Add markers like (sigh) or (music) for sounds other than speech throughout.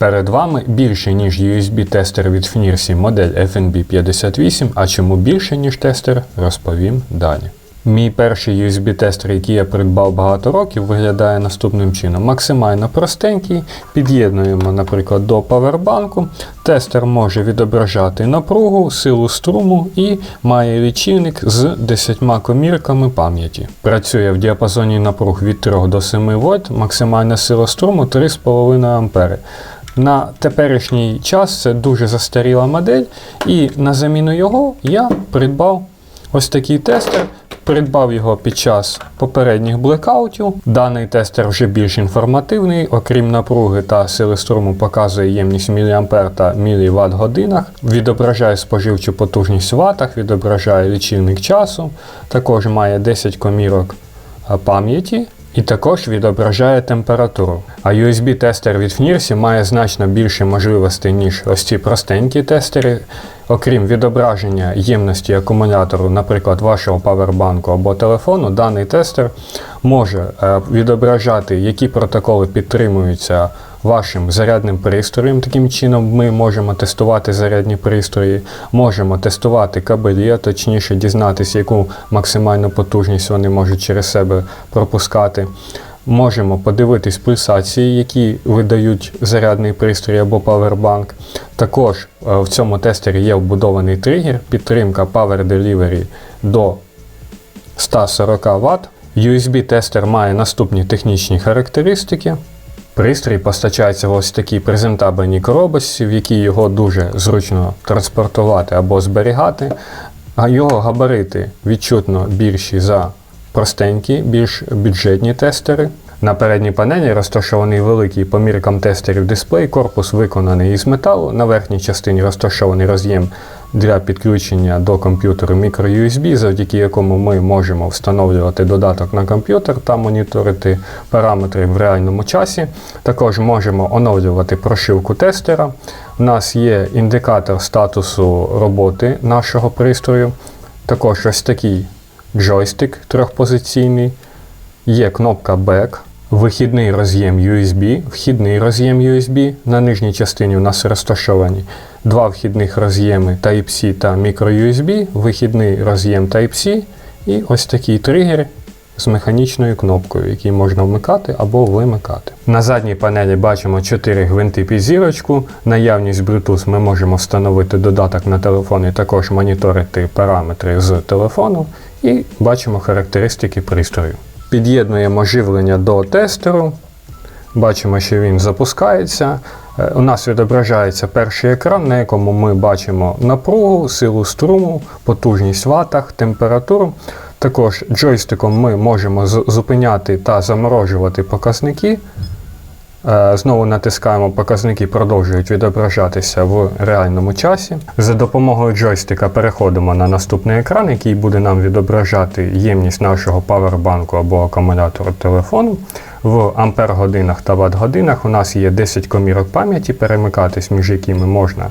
Перед вами більше, ніж USB-тестер від FNIRSI модель FNB58, а чому більше, ніж тестер, розповім далі. Мій перший USB-тестер, який я придбав багато років, виглядає наступним чином. Максимально простенький, під'єднуємо, наприклад, до павербанку. Тестер може відображати напругу, силу струму і має лічильник з 10 комірками пам'яті. Працює в діапазоні напруг від 3 до 7 вольт, максимальна сила струму 3,5 ампери. На теперішній час це дуже застаріла модель, і на заміну його я придбав ось такий тестер. Придбав його під час попередніх блекаутів. Даний тестер вже більш інформативний, окрім напруги та сили струму, показує ємність мА та мВт годинах, відображає споживчу потужність в ватах, відображає лічильник часу, також має 10 комірок пам'яті. І також відображає температуру. А USB-тестер від FNIRSI має значно більше можливостей, ніж ось ці простенькі тестери. Окрім відображення ємності акумулятору, наприклад, вашого павербанку або телефону, даний тестер може е, відображати, які протоколи підтримуються вашим зарядним пристроєм. Таким чином, ми можемо тестувати зарядні пристрої, можемо тестувати кабелі, а точніше дізнатися, яку максимальну потужність вони можуть через себе пропускати. Можемо подивитись пульсації, які видають зарядний пристрій або павербанк. Також е, в цьому тестері є вбудований тригер, підтримка Power Delivery до 140 Вт. USB-тестер має наступні технічні характеристики. Пристрій постачається в ось такій презентабельній коробочці, в якій його дуже зручно транспортувати або зберігати, його габарити відчутно більші за простенькі, більш бюджетні тестери. На передній панелі розташований великий по міркам тестерів дисплей, корпус виконаний із металу. На верхній частині розташований роз'єм для підключення до комп'ютеру microUSB, завдяки якому ми можемо встановлювати додаток на комп'ютер та моніторити параметри в реальному часі. Також можемо оновлювати прошивку тестера. У нас є індикатор статусу роботи нашого пристрою. Також ось такий джойстик трьохпозиційний, є кнопка Back, вихідний роз'єм USB, вхідний роз'єм USB. На нижній частині у нас розташовані два вхідних роз'єми Type-C та microUSB, вихідний роз'єм Type-C і ось такий тригер з механічною кнопкою, який можна вмикати або вимикати. На задній панелі бачимо 4 гвинти під зірочку. Наявність Bluetooth ми можемо встановити додаток на телефон і також моніторити параметри з телефону. І бачимо характеристики пристрою. Під'єднуємо живлення до тестеру. Бачимо, що він запускається. Е, У нас відображається перший екран, на якому ми бачимо напругу, силу струму, потужність в ватах, температуру. Також джойстиком ми можемо зупиняти та заморожувати показники. Е, Знову натискаємо показники, продовжують відображатися в реальному часі. За допомогою джойстика переходимо на наступний екран, який буде нам відображати ємність нашого павербанку або акумулятору телефону. В ампер-годинах та ватт-годинах у нас є 10 комірок пам'яті, перемикатись між якими можна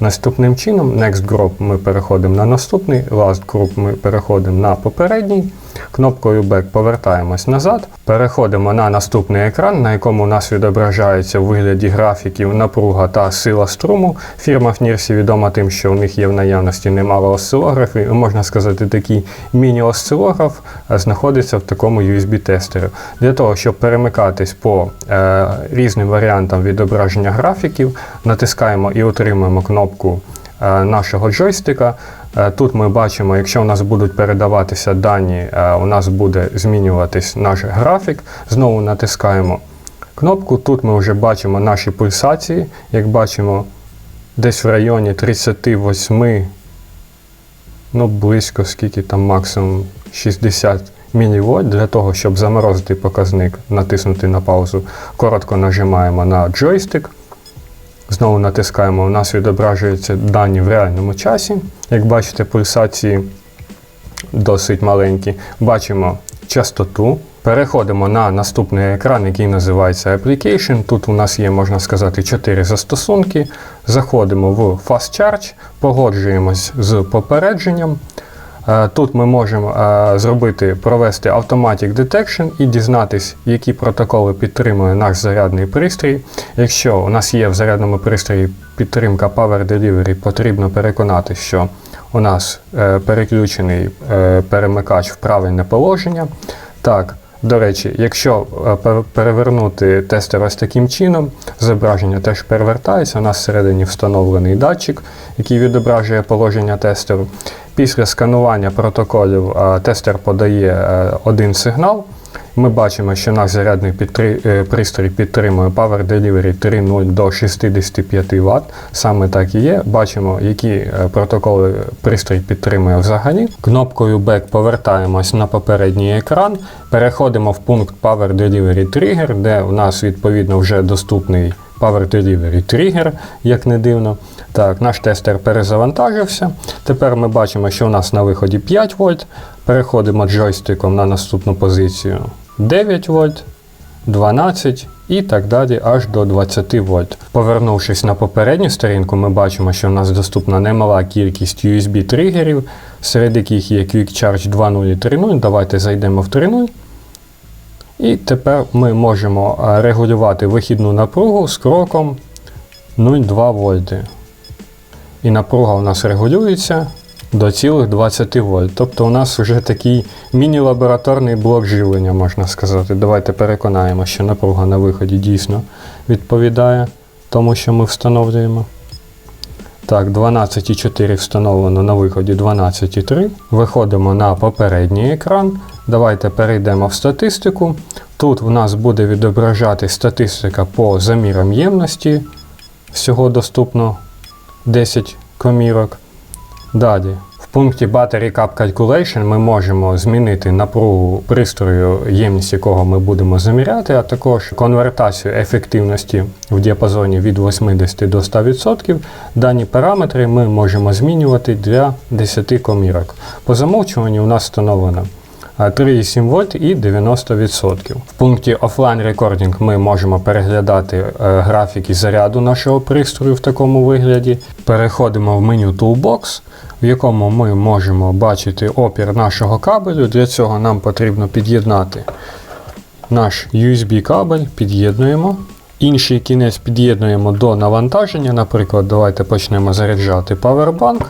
наступним чином. Next Group ми переходимо на наступний, Last Group ми переходимо на попередній. Кнопкою Back повертаємось назад. Переходимо на наступний екран, на якому у нас відображається в вигляді графіків напруга та сила струму. Фірма FNIRSI відома тим, що у них є в наявності немало осцилографів. Можна сказати, такий міні-осцилограф е, знаходиться в такому USB-тестері. Для того, щоб перемикатись по е, різним варіантам відображення графіків, натискаємо і отримуємо кнопку е, нашого джойстика. Е, Тут ми бачимо, якщо у нас будуть передаватися дані, е, у нас буде змінюватись наш графік. Знову натискаємо кнопку. Тут ми вже бачимо наші пульсації. Як бачимо, десь в районі 38, ну близько, скільки там максимум 60 мВ. Для того, щоб заморозити показник, натиснути на паузу, коротко нажимаємо на джойстик. Знову натискаємо, у нас відображуються дані в реальному часі. Як бачите, пульсації досить маленькі. Бачимо частоту. Переходимо на наступний екран, який називається Application. Тут у нас є, можна сказати, 4 застосунки. Заходимо в Fast Charge, погоджуємось з попередженням. Е, Тут ми можемо е, зробити, провести Automatic Detection і дізнатись, які протоколи підтримує наш зарядний пристрій. Якщо у нас є в зарядному пристрої підтримка Power Delivery, потрібно переконати, що у нас е, переключений перемикач в правильне положення. Так, до речі, якщо е, перевернути тестер ось таким чином, зображення теж перевертається. У нас всередині встановлений датчик, який відображує положення тестеру. Після сканування протоколів е, тестер подає е, один сигнал. Ми бачимо, що наш зарядний е, пристрій підтримує Power Delivery 3.0 до 65 Вт. Саме так і є. Бачимо, які е, протоколи пристрій підтримує взагалі. Кнопкою Back повертаємось на попередній екран. Переходимо в пункт Power Delivery Trigger, де у нас відповідно вже доступний Power Delivery Trigger, як не дивно. Так, наш тестер перезавантажився. Тепер ми бачимо, що у нас на виході 5 вольт. Переходимо джойстиком на наступну позицію 9 вольт, 12 і так далі аж до 20 вольт. Повернувшись на попередню сторінку, ми бачимо, що у нас доступна немала кількість USB-тригерів, серед яких є Quick Charge 2.0 і 3.0. Давайте зайдемо в 3.0. І тепер ми можемо е, регулювати вихідну напругу з кроком 0,2 вольти. І напруга у нас регулюється до цілих 20 вольт. Тобто у нас вже такий міні-лабораторний блок живлення, можна сказати. Давайте переконаємо, що напруга на виході дійсно відповідає тому, що ми встановлюємо. Так, 12,4 встановлено на виході 12,3. Виходимо на попередній екран. Давайте перейдемо в статистику. Тут в нас буде відображати статистика по замірам ємності. Всього доступно 10 комірок. Далі, в пункті Battery Cap Calculation ми можемо змінити напругу пристрою, ємність якого ми будемо заміряти, а також конвертацію ефективності в діапазоні від 80 до 100%. Дані параметри ми можемо змінювати для 10 комірок. По замовчуванню у нас встановлено 3,7 вольт і 90%. В пункті Offline Recording ми можемо переглядати е, графіки заряду нашого пристрою в такому вигляді. Переходимо в меню Toolbox, в якому ми можемо бачити опір нашого кабелю. Для цього нам потрібно під'єднати наш USB кабель, під'єднуємо. Інший кінець під'єднуємо до навантаження. Наприклад, давайте почнемо заряджати Powerbank.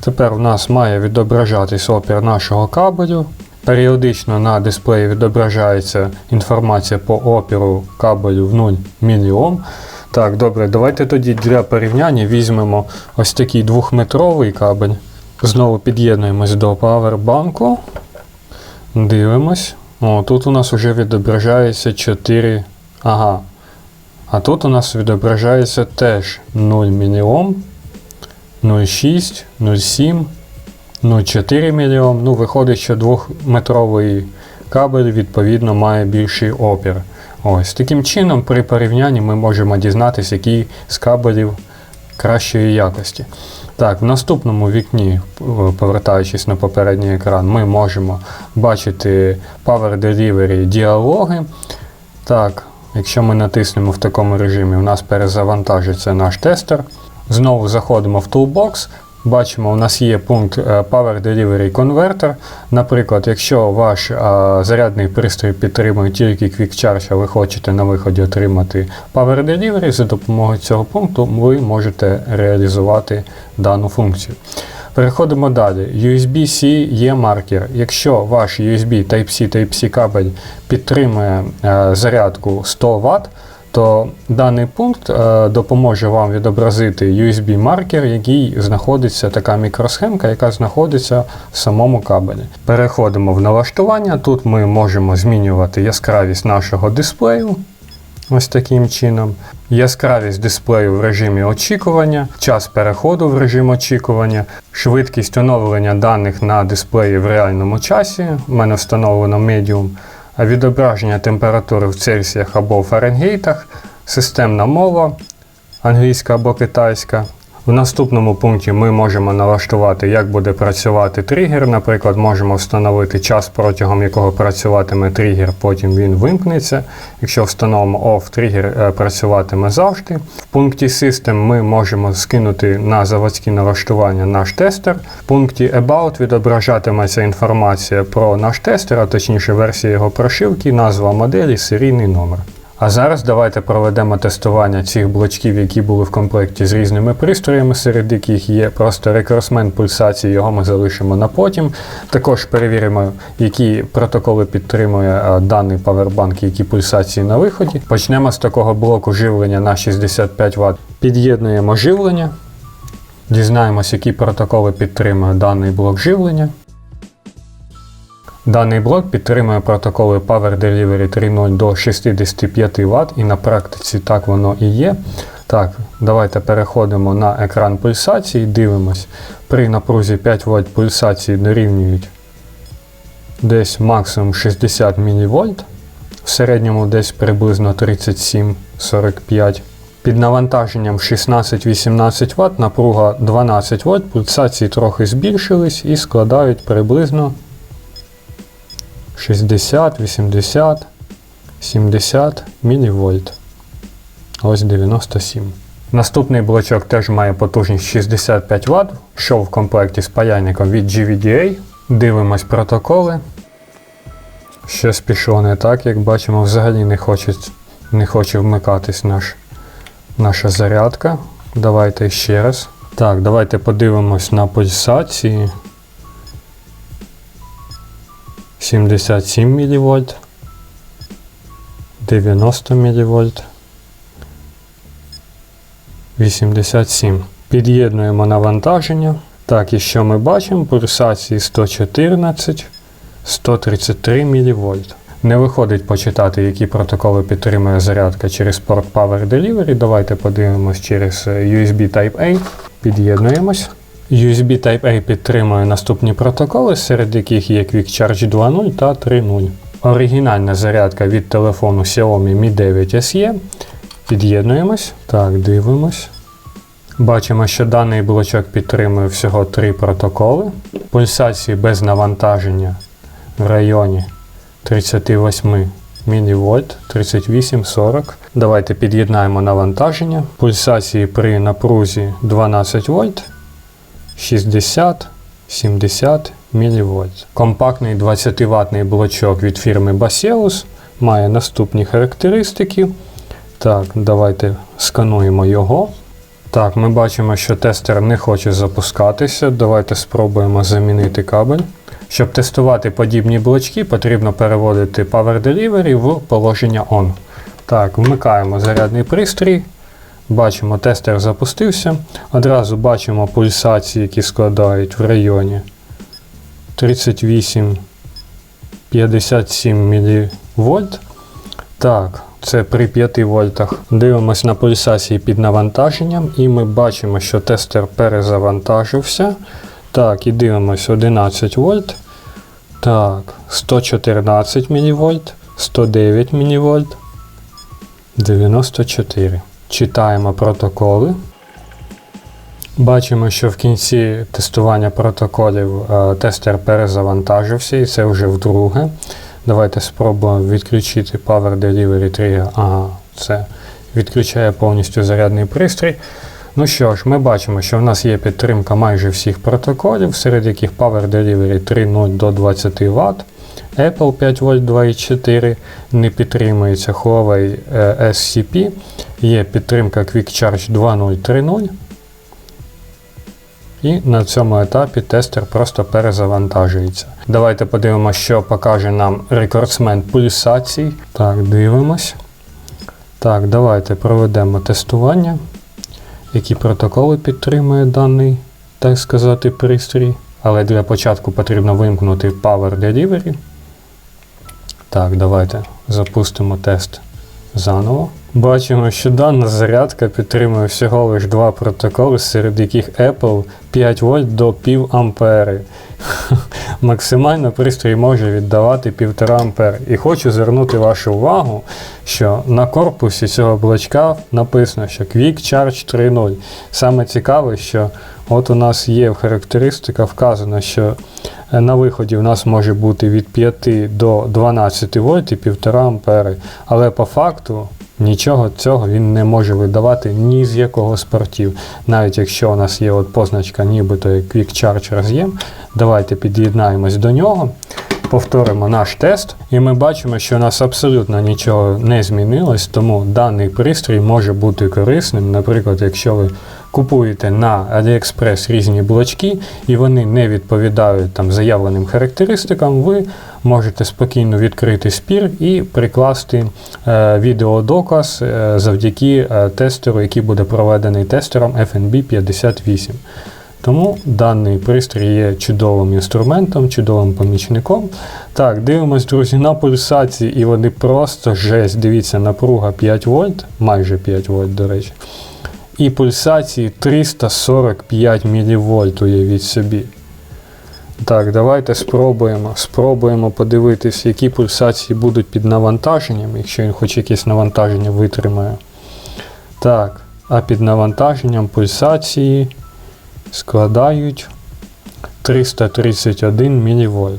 Тепер у нас має відображатись опір нашого кабелю. Періодично на дисплеї відображається інформація по опіру кабелю в 0 мільйом. Так, добре, давайте тоді для порівняння візьмемо ось такий двохметровий кабель. Знову під'єднуємось до павербанку. Дивимось. О, тут у нас вже відображається 4. Ага. А тут у нас відображається теж 0 мільйом, 0,6, 0,7. Ну, 4 мільйон. Ну, виходить, що двохметровий кабель відповідно має більший опір. Ось таким чином, при порівнянні ми можемо дізнатися, який з кабелів кращої якості. Так, в наступному вікні, е, повертаючись на попередній екран, ми можемо бачити Power Delivery діалоги. Так, якщо ми натиснемо в такому режимі, у нас перезавантажиться наш тестер. Знову заходимо в Toolbox. Бачимо, у нас є пункт е, Power Delivery Converter. Наприклад, якщо ваш е, зарядний пристрій підтримує тільки Quick Charge, а ви хочете на виході отримати Power Delivery, за допомогою цього пункту ви можете реалізувати дану функцію. Переходимо далі. USB-C є маркер. Якщо ваш USB Type-C Type-C кабель підтримує е, зарядку 100 Вт, то даний пункт е, допоможе вам відобразити USB-маркер, який знаходиться, така мікросхемка, яка знаходиться в самому кабелі. Переходимо в налаштування. Тут ми можемо змінювати яскравість нашого дисплею. Ось таким чином. Яскравість дисплею в режимі очікування, час переходу в режим очікування, швидкість оновлення даних на дисплеї в реальному часі. У мене встановлено Medium відображення температури в Цельсіях або Фаренгейтах, системна мова, англійська або китайська, В наступному пункті ми можемо налаштувати, як буде працювати тригер. Наприклад, можемо встановити час, протягом якого працюватиме тригер, потім він вимкнеться. Якщо встановимо OFF, тригер е, працюватиме завжди. В пункті System ми можемо скинути на заводські налаштування наш тестер. В пункті About відображатиметься інформація про наш тестер, а точніше версія його прошивки, назва моделі, серійний номер. А зараз давайте проведемо тестування цих блочків, які були в комплекті з різними пристроями, серед яких є просто рекорсмен пульсації, його ми залишимо на потім. Також перевіримо, які протоколи підтримує е, даний павербанк, які пульсації на виході. Почнемо з такого блоку живлення на 65 Вт. Під'єднуємо живлення, дізнаємось, які протоколи підтримує даний блок живлення. Даний блок підтримує протоколи Power Delivery 3.0 до 65 Вт, і на практиці так воно і є. Так, давайте переходимо на екран пульсації, дивимось. При напрузі 5 Вт пульсації дорівнюють десь максимум 60 мВ, в середньому десь приблизно 37-45 під навантаженням 16-18 Вт, напруга 12 Вт, пульсації трохи збільшились і складають приблизно 60, 80, 70 мВ. Ось 97. Наступний блочок теж має потужність 65 Вт, що в комплекті з паяльником від GVDA. Дивимось протоколи. Щось пішло не так, як бачимо, взагалі не хоче, не хоче вмикатись наш, наша зарядка. Давайте ще раз. Так, давайте подивимось на пульсації. 77 мВ, 90 мВ, 87. Під'єднуємо навантаження. Так, і що ми бачимо? Пульсації 114, 133 мВ. Не виходить почитати, які протоколи підтримує зарядка через порт Power Delivery. Давайте подивимось через USB Type-A. Під'єднуємось. USB Type-A підтримує наступні протоколи, серед яких є Quick Charge 2.0 та 3.0. Оригінальна зарядка від телефону Xiaomi Mi 9 SE. Під'єднуємось. Так, дивимось. Бачимо, що даний блочок підтримує всього три протоколи. Пульсації без навантаження в районі 38 мВ, 38-40. Давайте під'єднаємо навантаження. Пульсації при напрузі 12 вольт. 60-70 мВ. Компактний 20 ватний блочок від фірми Baseus має наступні характеристики. Так, давайте скануємо його. Так, ми бачимо, що тестер не хоче запускатися. Давайте спробуємо замінити кабель. Щоб тестувати подібні блочки, потрібно переводити Power Delivery в положення ON. Так, вмикаємо зарядний пристрій. Бачимо, тестер запустився. Одразу бачимо пульсації, які складають в районі 38-57 мВ. Так, це при 5 вольтах. Дивимось на пульсації під навантаженням, і ми бачимо, що тестер перезавантажився. Так, і дивимось 11 вольт. Так, 114 мВ, 109 мВ, 94. Читаємо протоколи. Бачимо, що в кінці тестування протоколів е, тестер перезавантажився, і це вже вдруге. Давайте спробуємо відключити Power Delivery Trigger. Ага, це відключає повністю зарядний пристрій. Ну що ж, ми бачимо, що в нас є підтримка майже всіх протоколів, серед яких Power Delivery 3.0 до 20 Вт. Apple 5 в 2.4 не підтримується Huawei е, SCP. Є підтримка Quick Charge 2.0.3.0. І на цьому етапі тестер просто перезавантажується. Давайте подивимося, що покаже нам рекордсмен пульсацій. Так, дивимось. Так, давайте проведемо тестування. Які протоколи підтримує даний, так сказати, пристрій. Але для початку потрібно вимкнути Power Delivery. Так, давайте запустимо тест Заново. Бачимо, що дана зарядка підтримує всього лише два протоколи, серед яких Apple 5 вольт до пів ампери. (laughs) Максимально пристрій може віддавати 1,5 ампер. І хочу звернути вашу увагу, що на корпусі цього блочка написано, що Quick Charge 3.0. Саме цікаве, що от у нас є в характеристиках вказано, що на виході у нас може бути від 5 до 12 вольт і 1,5 ампери. Але по факту нічого цього він не може видавати ні з якого з портів. Навіть якщо у нас є от позначка, нібито як Quick Charge роз'єм, давайте під'єднаємось до нього. Повторимо наш тест, і ми бачимо, що у нас абсолютно нічого не змінилось, тому даний пристрій може бути корисним. Наприклад, якщо ви купуєте на AliExpress різні блочки і вони не відповідають там заявленим характеристикам, ви можете спокійно відкрити спір і прикласти е, відеодоказ е, завдяки е, тестеру, який буде проведений тестером FNB 58. Тому даний пристрій є чудовим інструментом, чудовим помічником. Так, дивимось, друзі, на пульсації, і вони просто жесть. Дивіться, напруга 5 вольт, майже 5 вольт, до речі. І пульсації 345 мВ, уявіть собі. Так, давайте спробуємо. Спробуємо подивитись, які пульсації будуть під навантаженням, якщо він хоч якесь навантаження витримає. Так, а під навантаженням пульсації складають 331 мВ.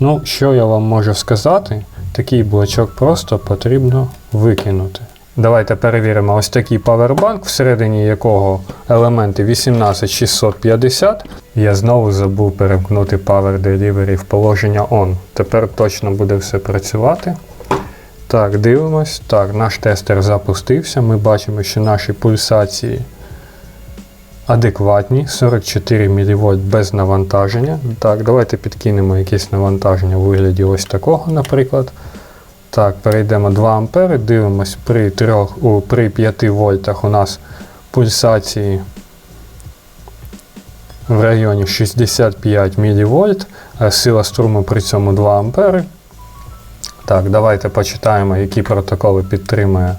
Ну, що я вам можу сказати, такий блочок просто потрібно викинути. Давайте перевіримо ось такий павербанк, всередині якого елементи 18650. Я знову забув перемкнути Power Delivery в положення ON. Тепер точно буде все працювати. Так, дивимось. Так, наш тестер запустився. Ми бачимо, що наші пульсації адекватні, 44 мВ без навантаження. Так, давайте підкинемо якесь навантаження у вигляді ось такого, наприклад. Так, перейдемо 2 А, дивимось при 3, у, при 5 вольтах у нас пульсації в районі 65 мВ, сила струму при цьому 2 А. Так, давайте почитаємо, які протоколи підтримує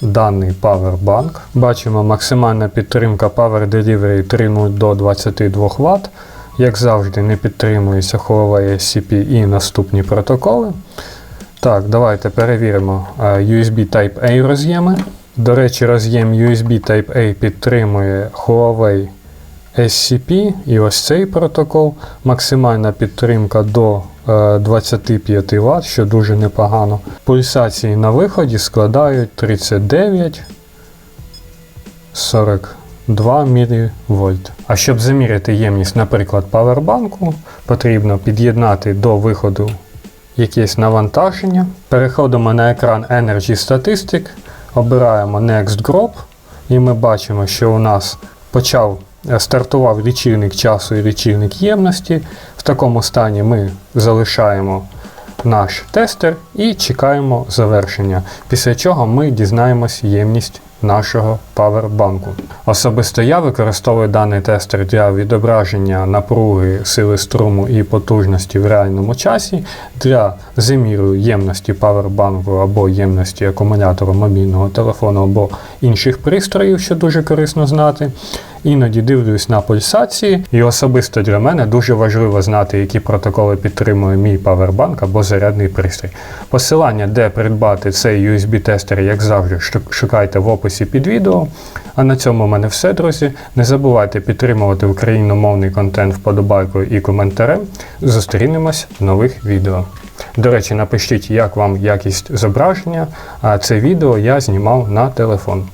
даний Powerbank. Бачимо максимальна підтримка Power Delivery 3.0 до 22 Вт. Як завжди, не підтримується Huawei SCP і наступні протоколи. Так, давайте перевіримо е, USB Type-A роз'єми. До речі, роз'єм USB Type-A підтримує Huawei SCP і ось цей протокол. Максимальна підтримка до е, 25 Вт, що дуже непогано. Пульсації на виході складають 39 42 мВ. А щоб заміряти ємність, наприклад, павербанку, потрібно під'єднати до виходу якесь навантаження. Переходимо на екран Energy Statistic, обираємо Next Group, і ми бачимо, що у нас почав е, стартував лічильник часу і лічильник ємності. В такому стані ми залишаємо наш тестер і чекаємо завершення, після чого ми дізнаємось ємність нашого павербанку. Особисто я використовую даний тестер для відображення напруги, сили струму і потужності в реальному часі для заміру ємності павербанку або ємності акумулятора мобільного телефону або інших пристроїв, що дуже корисно знати. Іноді дивлюсь на пульсації, і особисто для мене дуже важливо знати, які протоколи підтримує мій павербанк або зарядний пристрій. Посилання, де придбати цей USB-тестер, як завжди, шукайте в описі під відео. А на цьому в мене все, друзі. Не забувайте підтримувати україномовний контент вподобайкою і коментарем. Зустрінемось в нових відео. До речі, напишіть, як вам якість зображення, а це відео я знімав на телефон.